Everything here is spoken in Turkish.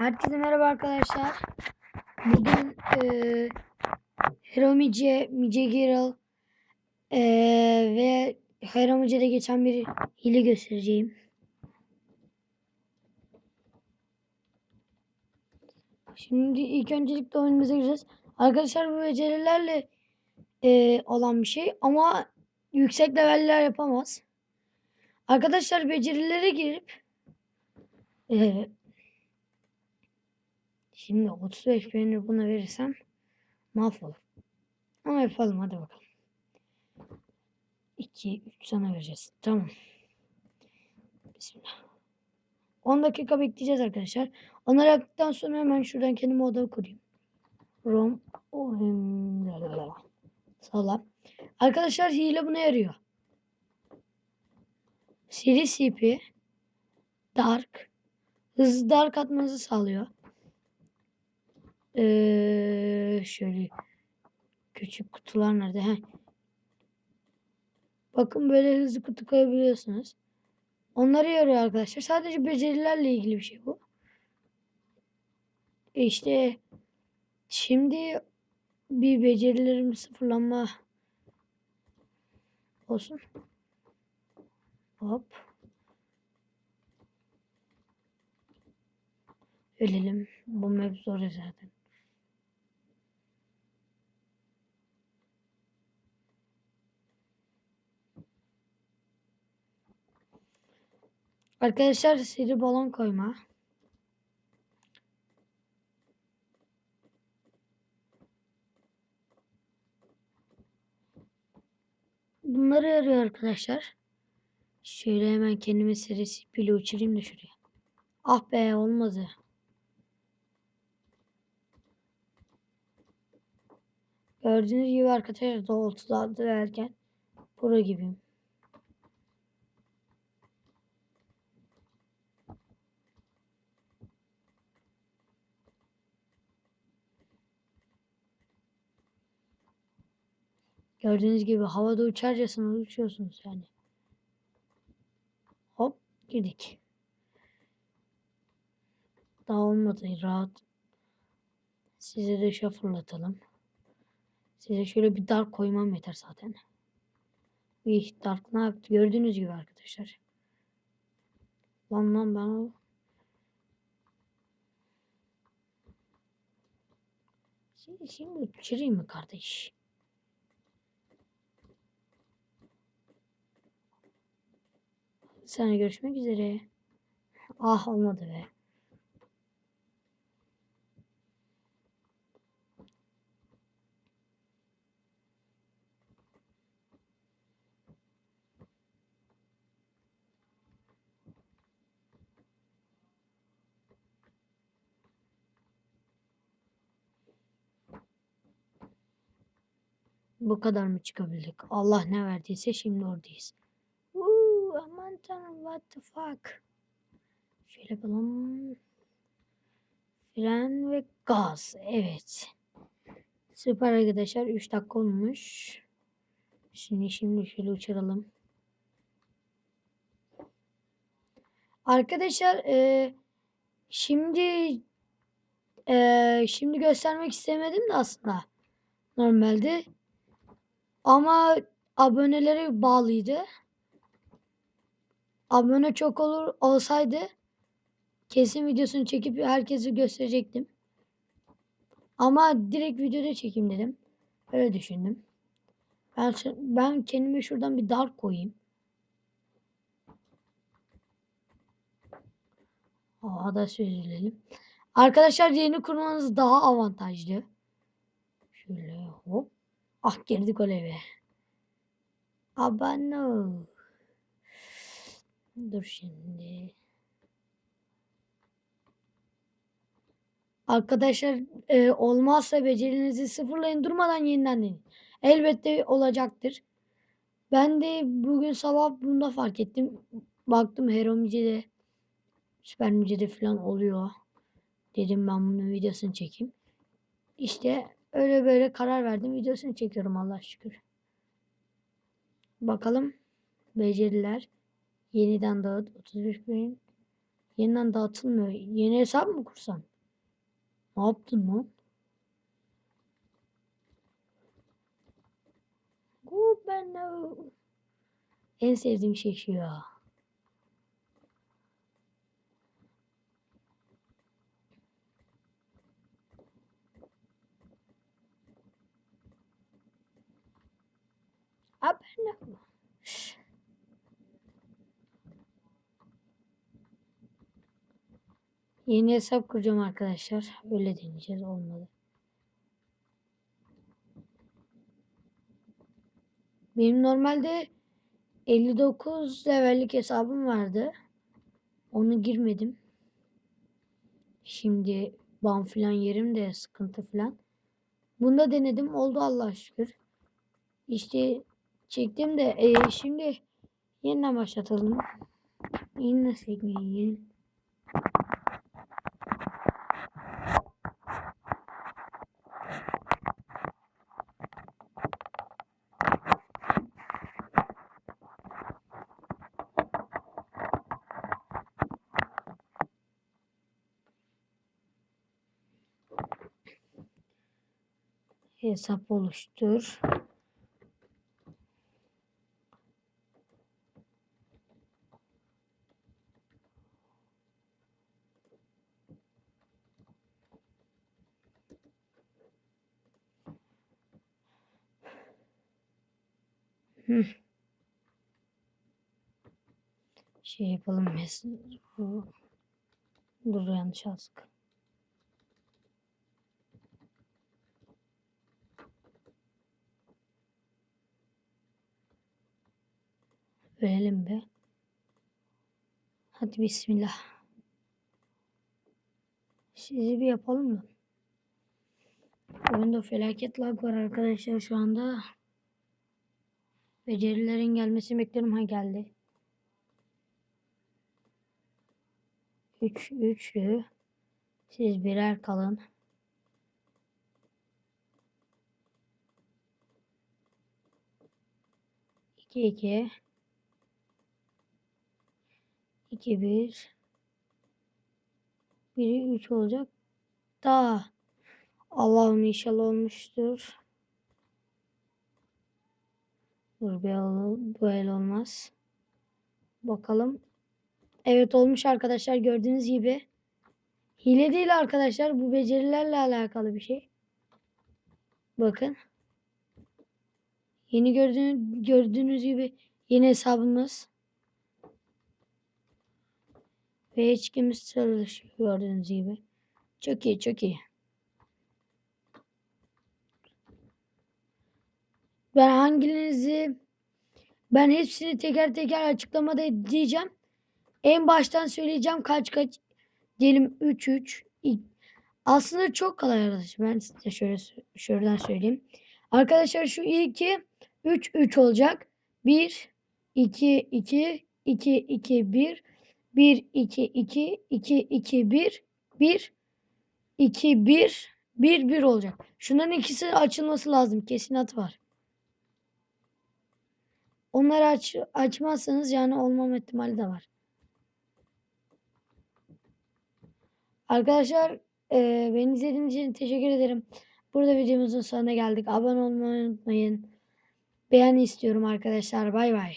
Herkese merhaba arkadaşlar. Bugün e, Heromice, Mice Girl e, ve Heromice'de geçen bir hile göstereceğim. Şimdi ilk öncelikle oyunumuza gireceğiz. Arkadaşlar bu becerilerle e, olan bir şey ama yüksek leveller yapamaz. Arkadaşlar becerilere girip e, Şimdi 35 peynir buna verirsem mahvolur. Ama yapalım hadi bakalım. 2, 3 sana vereceğiz. Tamam. Bismillah. 10 dakika bekleyeceğiz arkadaşlar. Onları yaptıktan sonra hemen şuradan kendime oda kurayım. Rom. Sağlam. Arkadaşlar hile buna yarıyor. Seri CP Dark hızlı dark atmanızı sağlıyor. Ee, şöyle küçük kutular nerede? Heh. Bakın böyle hızlı kutu koyabiliyorsunuz. Onları yarıyor arkadaşlar. Sadece becerilerle ilgili bir şey bu. İşte şimdi bir becerilerim sıfırlanma olsun. Hop. Ölelim. Bu map zor zaten. Arkadaşlar seri balon koyma. Bunları arıyor arkadaşlar. Şöyle hemen kendime serisi pili uçurayım da şuraya. Ah be olmadı. Gördüğünüz gibi arkadaşlar doğrultuda derken pro gibiyim. Gördüğünüz gibi havada uçarcasına uçuyorsunuz yani. Hop girdik. Daha olmadı rahat. Size de şu fırlatalım. Size şöyle bir dark koymam yeter zaten. İh dark ne yaptı gördüğünüz gibi arkadaşlar. Lan lan ben o şimdi uçurayım mı kardeş? Sana görüşmek üzere. Ah olmadı be. Bu kadar mı çıkabildik? Allah ne verdiyse şimdi oradayız. Aman tanrım what the fuck. Şöyle yapalım. Fren ve gaz. Evet. Süper arkadaşlar. 3 dakika olmuş. Şimdi şimdi şöyle uçuralım. Arkadaşlar e, şimdi e, şimdi göstermek istemedim de aslında normalde ama aboneleri bağlıydı. Abone çok olur olsaydı kesin videosunu çekip herkese gösterecektim. Ama direkt videoda çekeyim dedim. Öyle düşündüm. Ben ben kendime şuradan bir dark koyayım. Havada süzülelim. Arkadaşlar yeni kurmanız daha avantajlı. Şöyle hop. Ah girdik o eve. Abano. Dur şimdi. Arkadaşlar e, olmazsa becerinizi sıfırlayın durmadan yeniden deneyin. Elbette olacaktır. Ben de bugün sabah bunda fark ettim. Baktım Heromice'de Süper Mice'de falan oluyor. Dedim ben bunun videosunu çekeyim. İşte öyle böyle karar verdim. Videosunu çekiyorum Allah şükür. Bakalım beceriler. Yeniden dağıt 35 bin. Yeniden dağıtılmıyor. Yeni hesap mı kursam? Ne yaptın lan? Bu ben en sevdiğim şey şu ya. Abi ben de Yeni hesap kuracağım arkadaşlar. Öyle deneyeceğiz. Olmadı. Benim normalde 59 levellik hesabım vardı. Onu girmedim. Şimdi ban filan yerim de sıkıntı filan. Bunda denedim. Oldu Allah'a şükür. İşte çektim de e, şimdi yeniden başlatalım. Yine sekmeyi. Hesap oluştur. Hı. Şey yapalım. Dur yanlış yazdık. Verelim be. Hadi bismillah. Sizi bir yapalım mı? Oyunda felaket lag var arkadaşlar şu anda. Becerilerin gelmesini bekliyorum. Ha geldi. 3 üçlü. Siz birer kalın. İki iki. 2 1 biri 3 olacak. Daha Allah'ım inşallah olmuştur. Dur bu el olmaz. Bakalım. Evet olmuş arkadaşlar gördüğünüz gibi. Hile değil arkadaşlar. Bu becerilerle alakalı bir şey. Bakın. Yeni gördüğünüz, gördüğünüz gibi yeni hesabımız. Ve hiç kimse çalışıyor gördüğünüz gibi. Çok iyi çok iyi. Ben hangilerinizi ben hepsini teker teker açıklamada diyeceğim. En baştan söyleyeceğim kaç kaç diyelim 3 3 aslında çok kolay arkadaşlar. Ben size şöyle şuradan söyleyeyim. Arkadaşlar şu ilki 3 3 olacak. 1 2 2 2 2 1 1 2 2 2 2 1 1 2 1 1 1 olacak. Şunların ikisi açılması lazım. Kesinat var. Onları aç, açmazsanız yani olmama ihtimali de var. Arkadaşlar e, beni izlediğiniz için teşekkür ederim. Burada videomuzun sonuna geldik. Abone olmayı unutmayın. Beğeni istiyorum arkadaşlar. Bay bay.